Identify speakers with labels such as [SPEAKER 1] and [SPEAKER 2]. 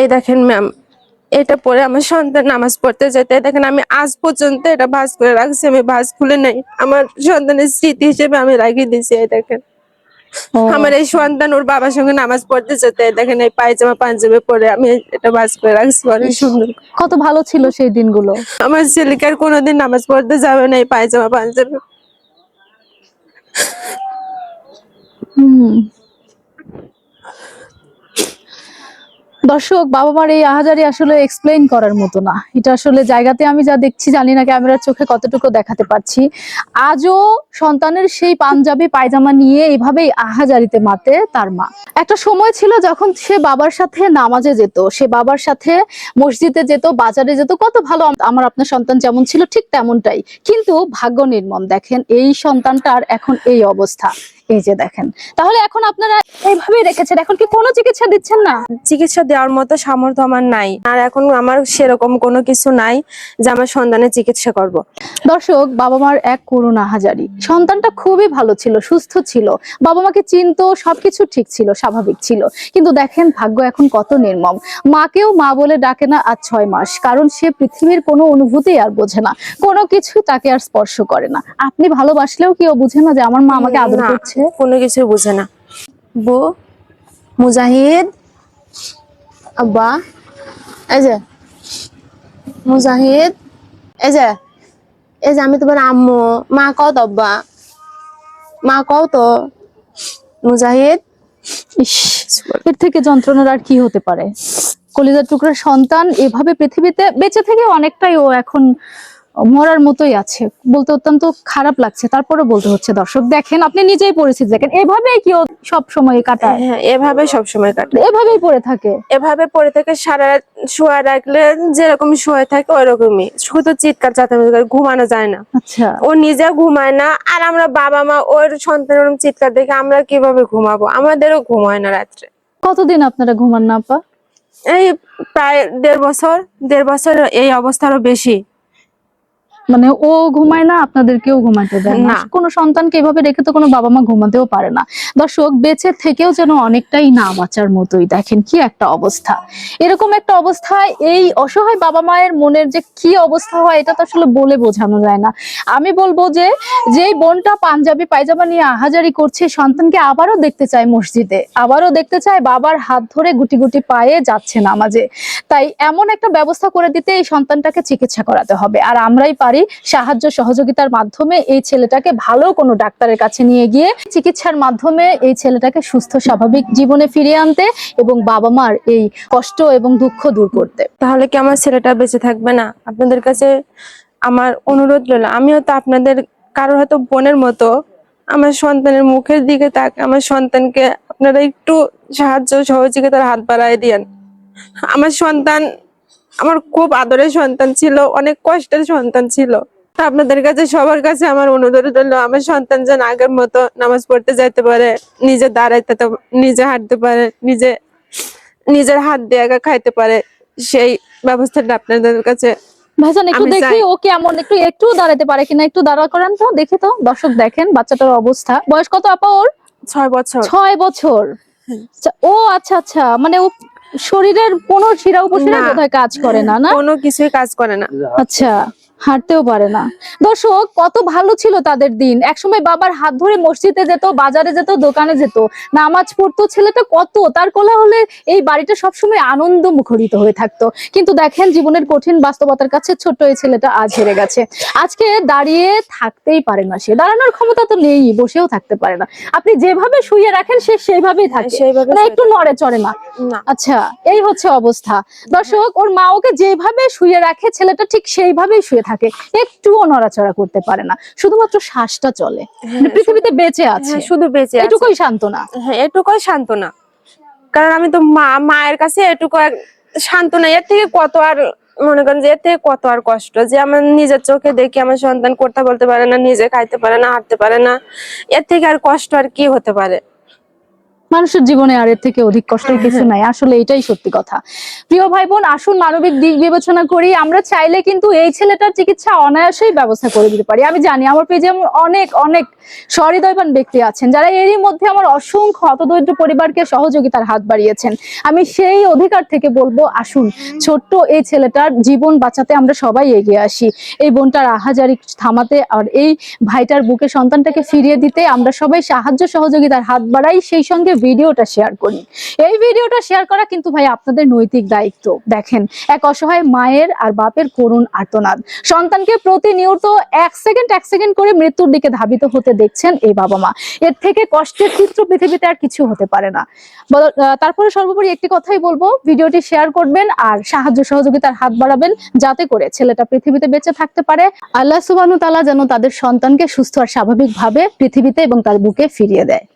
[SPEAKER 1] এই দেখেন ম্যাম এটা পরে আমার সন্তান নামাজ পড়তে যেতে দেখেন আমি আজ পর্যন্ত এটা ভাঁজ করে রাখছি আমি ভাঁজ খুলে নেই। আমার সন্তানের স্মৃতি হিসেবে আমি রাখিয়ে দিয়েছি এই দেখেন। আমার এই সন্তান ওর বাবার সঙ্গে নামাজ পড়তে যেতে দেখেন এই পায়জামা পাঞ্জাবি পরে আমি এটা ভাঁজ করে রাখছি অনেক সুন্দর।
[SPEAKER 2] কত ভালো ছিল সেই দিনগুলো।
[SPEAKER 1] আমার ছেলেকে আর কোনোদিন নামাজ পড়তে যাবে না এই পায়জামা পাঞ্জাবি।
[SPEAKER 2] হুম। দর্শক বাবা মার এই আহাজারি আসলে এক্সপ্লেইন করার মতো না। এটা আসলে জায়গাতে আমি যা দেখছি, জানি না ক্যামেরার চোখে কতটুকু দেখাতে পারছি। আজও সন্তানের সেই পাঞ্জাবি, পায়জামা নিয়ে এভাবেই আহাজারিতে মাতে তার মা। একটা সময় ছিল যখন সে বাবার সাথে নামাজে যেত, সে বাবার সাথে মসজিদে যেত, বাজারে যেত, কত ভালো আমার আপনার সন্তান যেমন ছিল ঠিক তেমনটাই। কিন্তু ভাগ্য নির্মম, দেখেন, এই সন্তানটার এখন এই অবস্থা। এই যে দেখেন তাহলে এখন আপনারা এইভাবেই রেখেছেন এখন কি কোনো চিকিৎসা দিচ্ছেন না?
[SPEAKER 1] চিকিৎসা দেওয়ার মতো সামর্থ্য আমার নাই আর এখন আমার সেরকম কোনো কিছু নাই যে আমার সন্তানের চিকিৎসা করব।
[SPEAKER 2] দর্শক বাবা মার এক করুণা হাজারি সন্তানটা খুবই ভালো ছিল সুস্থ ছিল বাবা মাকে চিনতো সবকিছু ঠিক ছিল স্বাভাবিক ছিল কিন্তু দেখেন ভাগ্য এখন কত নির্মম। মাকেও মা বলে ডাকে না আজ ছয় মাস কারণ সে পৃথিবীর কোনো অনুভূতি আর বোঝে না কোনো কিছুই তাকে আর স্পর্শ করে না। আপনি ভালোবাসলেও কেউ বুঝে না যে আমার মা আমাকে আদর
[SPEAKER 1] না,
[SPEAKER 2] করছে
[SPEAKER 1] কোনো কিছু বুঝে না। বউ মুজাহিদ, আব্বা, এই যে, মুজাহিদ, এই যে এই যে আমি তোমার আম্মু, মা কও তো আব্বা, মা কও তো মুজাহিদ।
[SPEAKER 2] ইস, এর থেকে যন্ত্রণার আর কি হতে পারে? কলিজার টুকরার সন্তান এভাবে পৃথিবীতে বেঁচে থেকে অনেকটাই ও এখন মরার মতোই আছে। বলতে অত্যন্ত খারাপ লাগছে। তারপরে বলতে হচ্ছে দর্শক দেখেন আপনি নিজেই পরিস্থিতি দেখেন। এভাবেই কি সব সময় কাটায়?
[SPEAKER 1] হ্যাঁ এভাবে সবসময় কাটে।
[SPEAKER 2] এভাবেই পড়ে থাকে।
[SPEAKER 1] এভাবে পড়ে থেকে সারা রাত শুয়ে রাখলে যেরকম শুয়ে থাকে ওরকমই শুধু চিৎকার চাতামি করে ঘুমানো যায় না।
[SPEAKER 2] আচ্ছা।
[SPEAKER 1] ও নিজে ঘুমায় না আর আমরা বাবা মা ওর সন্তানের ওরকম চিৎকার দেখে আমরা কীভাবে ঘুমাবো? আমাদেরও ঘুম হয় না রাত্রে।
[SPEAKER 2] কতদিন আপনারা ঘুমান না আপা?
[SPEAKER 1] এই প্রায় দেড় বছর দেড় বছর এই অবস্থা আরও বেশি।
[SPEAKER 2] মানে ও ঘুমায় না আপনাদেরকেও ঘুমাতে দেয় না।
[SPEAKER 1] না।
[SPEAKER 2] কোনো সন্তানকে এভাবে রেখে তো কোনো বাবা মা ঘুমাতেও পারে না। দর্শক বেঁচে থেকেও যেন অনেকটাই না বাঁচার মতোই দেখেন কি একটা অবস্থা। এরকম একটা অবস্থায় এই অসহায় বাবা মায়ের মনের যে কি অবস্থা হয় এটা তো আসলে বলে বোঝানো যায় না। আমি বলব যে যেই বোনটা পাঞ্জাবি পায়জামা নিয়ে আহাজারি করছে সন্তানকে আবারও দেখতে চায় মসজিদে। আবারও দেখতে চায় বাবার হাত ধরে গুটি গুটি পায়ে যাচ্ছে নামাজে। তাই এমন একটা ব্যবস্থা করে দিতে এই সন্তানটাকে চিকিৎসা করাতে হবে। আর আমরাই পারি সাহায্য সহযোগিতার মাধ্যমে এই ছেলেটাকে ভালো কোনো ডাক্তারের কাছে নিয়ে গিয়ে চিকিৎসার মাধ্যমে এই ছেলেটাকে সুস্থ, স্বাভাবিক জীবনে ফিরিয়ে আনতে এবং বাবা মার এই কষ্ট এবং দুঃখ দূর করতে।
[SPEAKER 1] তাহলে কি আমার ছেলেটা বেঁচে থাকবে না? আপনাদের কাছে আমার অনুরোধ রইল। আমিও তো আপনাদের কারোর হয়তো বোনের মতো আমার সন্তানের মুখের দিকে তাক, আমার সন্তানকে আপনারা একটু সাহায্য সহযোগিতার হাত বাড়ায় দিয়েন। আমার সন্তান আমার খুব আদরের সন্তান ছিল অনেক কষ্টের সন্তান ছিল। আপনাদের কাছে সবার কাছে আমার অনুরোধ রইল আমার সন্তান যেন আগের মতো নামাজ পড়তে যাইতে পারে নিজে দাঁড়াইতে নিজে হাঁটতে পারে নিজে নিজের হাত দিয়ে একা খাইতে পারে সেই ব্যবস্থাটা আপনাদের কাছে
[SPEAKER 2] ভাইজান একটু দেখি ও কেমন একটু একটু দাঁড়াতে পারে কিনা একটু দাঁড়া করেন তো দেখি তো দর্শক দেখেন বাচ্চাটার অবস্থা। বয়স কত আপা ওর?
[SPEAKER 1] ছয় বছর।
[SPEAKER 2] ছয় বছর। আচ্ছা, ও আচ্ছা আচ্ছা মানে ও শরীরের কোনো শিরা উপশিরা
[SPEAKER 1] কোথায়
[SPEAKER 2] বোধহয় কাজ করে না না?
[SPEAKER 1] কোনো কিছুই কাজ করে না।
[SPEAKER 2] আচ্ছা। হাঁটতেও পারে না। দর্শক কত ভালো ছিল তাদের দিন। একসময় বাবার হাত ধরে মসজিদে যেত বাজারে যেত দোকানে যেত। নামাজ পড়তো ছেলেটা কত তার কোলা হলে এই বাড়িটা সবসময় আনন্দ মুখরিত হয়ে থাকতো। কিন্তু দেখেন জীবনের কঠিন বাস্তবতার কাছে ছোট্ট এই ছেলেটা আজ হেরে গেছে। আজকে দাঁড়িয়ে থাকতেই পারে না সে। দাঁড়ানোর ক্ষমতা তো নেই বসেও থাকতে পারে না। আপনি যেভাবে শুয়ে রাখেন সে সেইভাবেই থাকে।
[SPEAKER 1] সেইভাবে
[SPEAKER 2] মানে একটু নড়ে চড়ে না। আচ্ছা এই হচ্ছে অবস্থা। দর্শক ওর মা ওকে যেভাবে শুয়ে রাখে ছেলেটা ঠিক সেইভাবেই শুয়ে থাকে একটুও নড়াচড়া করতে পারে না। শুধুমাত্র শ্বাসটা চলে। মানে পৃথিবীতে বেঁচে আছে।
[SPEAKER 1] হ্যাঁ, শুধু বেঁচে
[SPEAKER 2] এটুকুই সান্ত্বনা।
[SPEAKER 1] হ্যাঁ এটুকুই সান্ত্বনা। কারণ আমি তো মা মায়ের কাছে এটুকু সান্ত্বনা। এর থেকে কত আর মনে করেন যে এর থেকে কত আর কষ্ট? যে আমার নিজের চোখে দেখি আমার সন্তান করতে বলতে পারে না নিজে খাইতে পারে না হাঁটতে পারে না। এর থেকে আর কষ্ট আর কি হতে পারে?
[SPEAKER 2] মানুষের জীবনে আর এর থেকে অধিক কষ্টের কিছু নাই। আসলে এটাই সত্যি কথা। প্রিয় ভাই বোন আসুন মানবিক দিক বিবেচনা করি। আমরা চাইলে কিন্তু এই ছেলেটার চিকিৎসা অনায়াসেই ব্যবস্থা করে দিতে পারি। আমি জানি আমার পেজে অনেক অনেক সহৃদয়বান ব্যক্তি আছেন যারা এরই মধ্যে আমার অসংখ্য হতদরিদ্র পরিবারকে সহযোগিতার হাত বাড়িয়েছেন। আমি সেই অধিকার থেকে বলব আসুন ছোট্ট এই ছেলেটার জীবন বাঁচাতে আমরা সবাই এগিয়ে আসি। এই বোনটার আহাজারি থামাতে আর এই ভাইটার বুকে সন্তানটাকে ফিরিয়ে দিতে আমরা সবাই সাহায্য সহযোগিতার হাত বাড়াই। সেই সঙ্গে ভিডিওটা শেয়ার করি। এই ভিডিওটা শেয়ার করা কিন্তু ভাই আপনাদের নৈতিক দায়িত্ব। দেখেন, এক অসহায় মায়ের আর বাপের করুণ আর্তনাদ। সন্তানকে প্রতিনিয়ত এক সেকেন্ড এক সেকেন্ড করে মৃত্যুর দিকে ধাবিত হতে দেখছেন এই বাবা মা। এর থেকে কষ্টের চিত্র পৃথিবীতে আর কিছু হতে পারে না। তারপরে সর্বোপরি একটি কথাই বলব, ভিডিওটি শেয়ার করবেন আর সাহায্য সহযোগিতার হাত বাড়াবেন যাতে করে ছেলেটা পৃথিবীতে বেঁচে থাকতে পারে। আল্লাহ সুবাহ তালা যেন তাদের সন্তানকে সুস্থ আর স্বাভাবিকভাবে পৃথিবীতে এবং তার বুকে ফিরিয়ে দেয়।